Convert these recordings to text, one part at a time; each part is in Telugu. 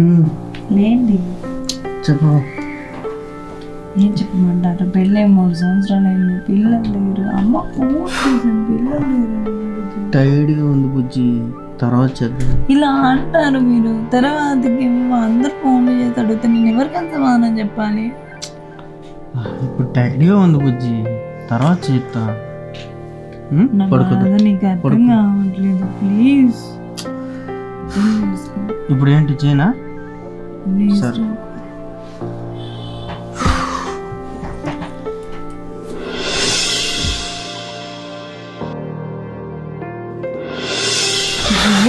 లేండి చెప్పు. ఏం చెప్పమంటారు? పెళ్ళై మూడు సంవత్సరాలు అయింది పిల్లలు లేరు. అమ్మ ఫోన్ పిల్లలు లేరు టైర్డ్గా ఉంది బుజ్జి. తర్వాత చేద్దాం. ఇలా అంటారు మీరు. తర్వాతకి ఏమో అందరు ఫోన్లు చేసి అడిగితే నేను ఎవరికైనా సమాధానం చెప్పాలి? ఇప్పుడు టైర్డ్గా ఉంది బుజ్జి. తర్వాత చేస్తా. హ్మ్, నా పడుకోదా. బాధ నీకు అర్థం. కావట్లేదు. ప్లీజ్. ఇప్పుడు ఏంటి చేయనా సరే.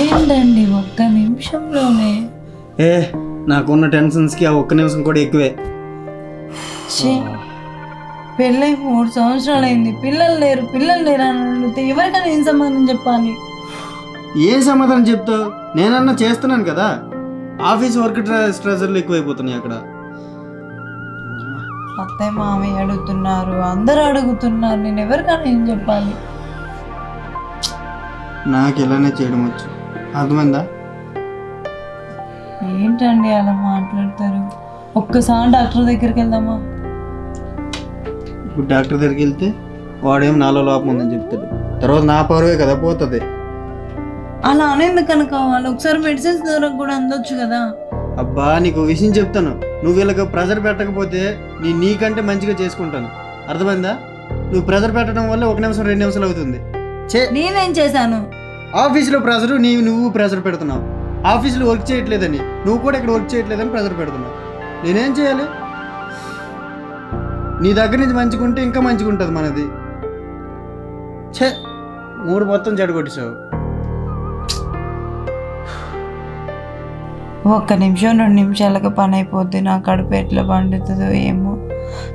ఏంటండి ఒక్క నిమిషంలోనే? ఏ నాకున్న టెన్షన్స్కి ఆ ఒక్క నిమిషం కూడా ఎక్కువే. ఛీ, పెళ్ళై మూడు సంవత్సరాలు అయింది పిల్లలు లేరు పిల్లలు లేరు అని అడిగితే ఎవరికైనా ఏం సమాధానం చెప్పాలి? ఏం సమాధానం చెప్తావు? నేనన్నా చేస్తున్నాను కదా. ఆఫీస్ వర్క్ స్ట్రెజర్లు ఎక్కువైపోతున్నాయి అక్కడ. అత్తయ్య మామయ్య అడుగుతున్నారు అందరూ అడుగుతున్నారు నేను ఎవరికైనా ఏం చెప్పాలి? నాకు ఇలానే చేయడం వచ్చు. అర్థమైందా? ఏంటండి అలా మాట్లాడతారు? ఒక్కసారి డాక్టర్ దగ్గరికి వెళ్దామా? ఇప్పుడు డాక్టర్ దగ్గరికి వెళ్తే వాడేం నాలో లోపం ఉందని చెప్తాడు. తర్వాత నా పరువే కదా పోతుంది. అలా అనేందుకు అనుకోవాలి ఒకసారి మెడిసిన్స్ ద్వారా కూడా అందొచ్చు కదా. అబ్బా నీకు విషయం చెప్తాను. నువ్వు వీళ్ళకి ప్రెజర్ పెట్టకపోతే నీ నీకంటే మంచిగా చేసుకుంటాను. అర్థమైందా? నువ్వు ప్రెజర్ పెట్టడం వల్ల ఒక నిమిషం రెండు నిమిషాలు అవుతుంది. చే నేనేం చేశాను? ఆఫీస్లో ప్రెజర్ నీ నువ్వు ప్రెజర్ పెడుతున్నావు. ఆఫీస్లో వర్క్ చేయట్లేదని నువ్వు కూడా ఇక్కడ వర్క్ చేయట్లేదని ప్రెజర్ పెడుతున్నావు. నేనేం చేయాలి? నీ దగ్గర నుంచి మంచిగుంటే ఇంకా మంచిగా ఉంటుంది మనది. ఛే మూడు మొత్తం చెడగొట్టేసావు ఒక్క నిమిషం రెండు నిమిషాలకు పని అయిపోద్ది నా కడుపు ఎట్లా పండుతుందో ఏమో.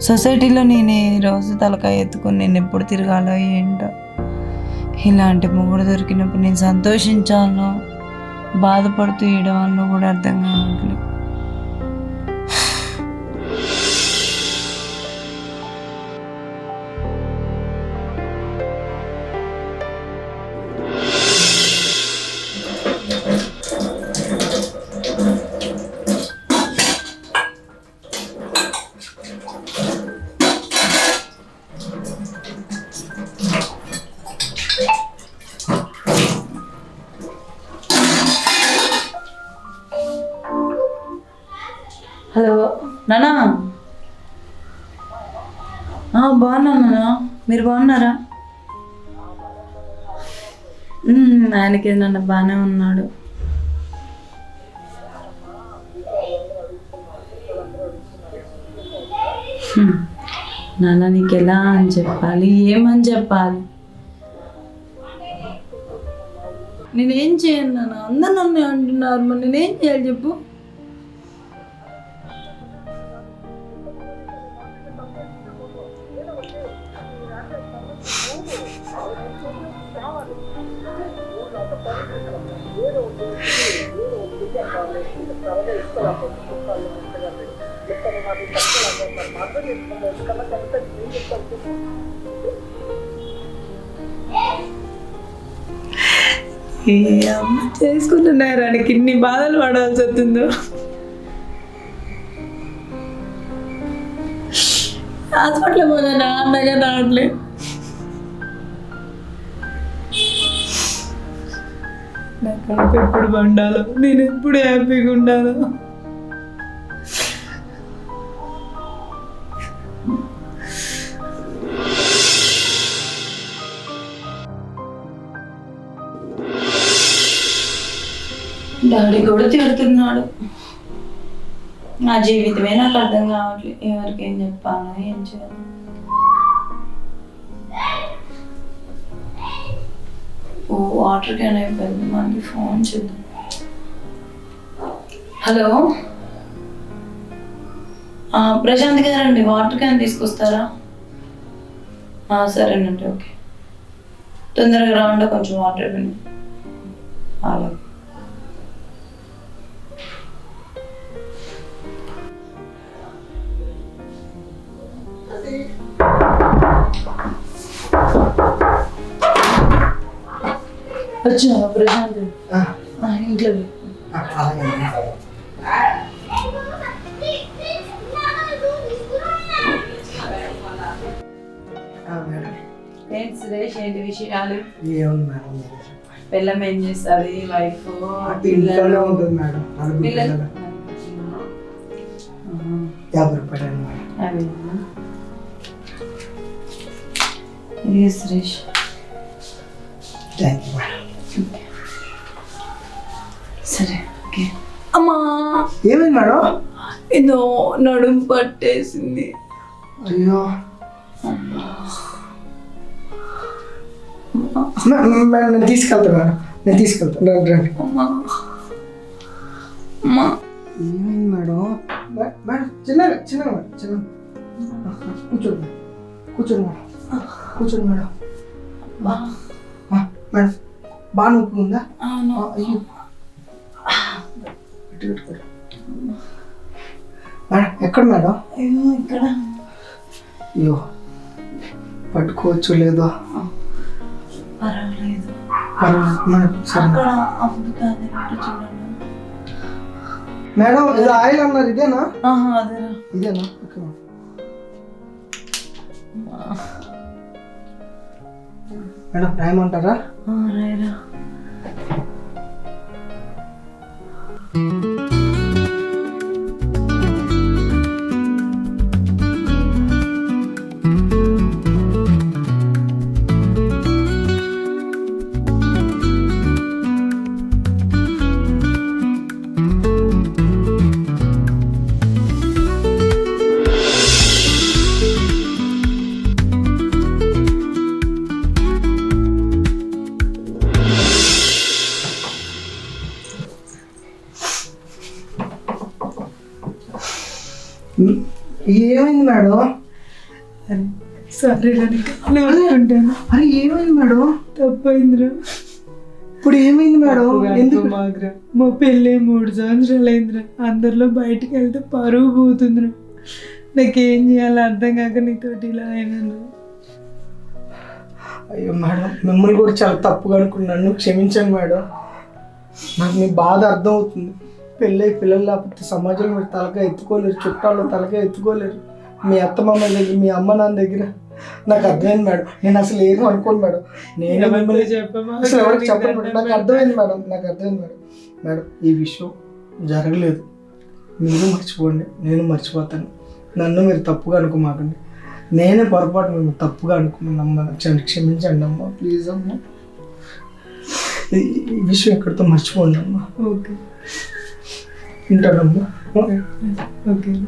సొసైటీలో నేను రోజు తలకాయ ఎత్తుకొని నేను ఎప్పుడు తిరగాలో ఏంటో. ఇలాంటి మొగుడు దొరికినప్పుడు నేను సంతోషించాలో బాధపడుతూ ఏడవాలో కూడా అర్థం కావట్లేదు. హలో. నానా. బాగున్నా నానా. మీరు బాగున్నారా? ఆయనకి నన్ను బాగానే ఉన్నాడు. నాన్న నీకు ఎలా అని చెప్పాలి ఏమని చెప్పాలి? నేనేం చేయను నాన్న అందరు నన్ను అంటున్నారు. మరి నేనేం చేయాలి చెప్పు. ఏ అమ్మ చేసుకుంటున్నారానికి ఇన్ని బాధలు పడాల్సి వస్తుందో. హాస్పిటల్ పోదా నాన్నగా రావట్లేదు. నా కడుపు ఎప్పుడు పండాలో నేను ఎప్పుడు హ్యాపీగా ఉండాలో డాడీ కూడా తిడుతున్నాడు నా జీవితమే నాకు అర్థం కావట్లేదు ఎవరికి ఏం చెప్పాలో ఏం చేయాలి ఓ వాటర్ క్యాన్ అయిపోయింది మళ్ళీ ఫోన్ చేద్దాం. హలో? ప్రశాంత్ గారండి. వాటర్ క్యాన్ తీసుకొస్తారా? సరేనండి ఓకే. తొందరగా రాండి కొంచెం వాటర్ ఇవ్వండి. అలాగే. వచ్చాను ప్రశాంత్ ఇంట్లో ఏంటి సురేష్ ఏంటి విషయాలు ఏముంది మేడం పిల్లం ఏం చేస్తుంది వైఫ్ ఇంట్లోనే ఉంటుంది మేడం పిల్లలు యాభై రూపాయలు అవి సురేష్ థ్యాంక్ యూ మేడం సరే ఓకే. అమ్మా! ఏమైంది మేడం? ఏదో నడుము పట్టేసింది. అయ్యో. మేడం నేను తీసుకెళ్తాను మేడం. నేను తీసుకెళ్తాను రండి రండి. అమ్మా. అమ్మా. ఏమైంది మేడం? మేడం చిన్నగా చిన్నగా మేడం చిన్నగా. కూర్చోండి. కూర్చోండి మేడం. కూర్చోండి మేడం. మేడం. బాగా నొప్పి. ఉందా అయ్యో. మేడం ఎక్కడ మేడం? ఇక్కడ. అయ్యో. పట్టుకోవచ్చు లేదో? పర్వాలేదు. Madam madam. ఇది ఆయిల్ అన్నారు ఇదేనా? ఇదేనా? ఓకే మేడం మేడం రాయమంటారా ఆ, ఏమైంది మేడం సరే అనుకుంటాను. అరే ఏమైంది మేడం? తప్పైందిరా. ఇప్పుడు ఏమైంది మేడం? ఎందుకు? మా పెళ్ళి మూడు సంవత్సరాలు అయిందిరా. అందరిలో బయటికి వెళ్తే పరువు పోతుందిరా. నాకేం చేయాలో అర్థం కాక నీతోటి ఇలా అయినాను. అయ్యో మేడం మిమ్మల్ని కూడా చాలా తప్పుగా అనుకున్నాను. క్షమించండి మేడం. నాకు మీ బాధ అర్థం అవుతుంది పెళ్ళై పిల్లలు లేకపోతే సమాజంలో మీరు తలగా ఎత్తుకోలేరు చుట్టాలు తలగా ఎత్తుకోలేరు. మీ అత్త మామ దగ్గర మీ అమ్మ నాన్న దగ్గర నాకు అర్థమైంది మేడం. నేను అసలు ఏం అనుకోను మేడం. నేను మిమ్మల్ని అసలు ఎవరికి చెప్పను మేడం. నాకు అర్థమైంది? మేడం. నాకు అర్థమైంది మేడం. మేడం ఈ విషయం జరగలేదు. మీరు మర్చిపోండి. నేను మర్చిపోతాను. నన్ను మీరు తప్పుగా అనుకోమాకండి. నేనే పొరపాటు మేము తప్పుగా అనుకున్నాను. అమ్మ క్షమి క్షమించండి అమ్మ ప్లీజ్ అమ్మ. ఈ విషయం ఎక్కడితో మర్చిపోండి అమ్మ. ఓకే. వింటానమ్మా ఓకే.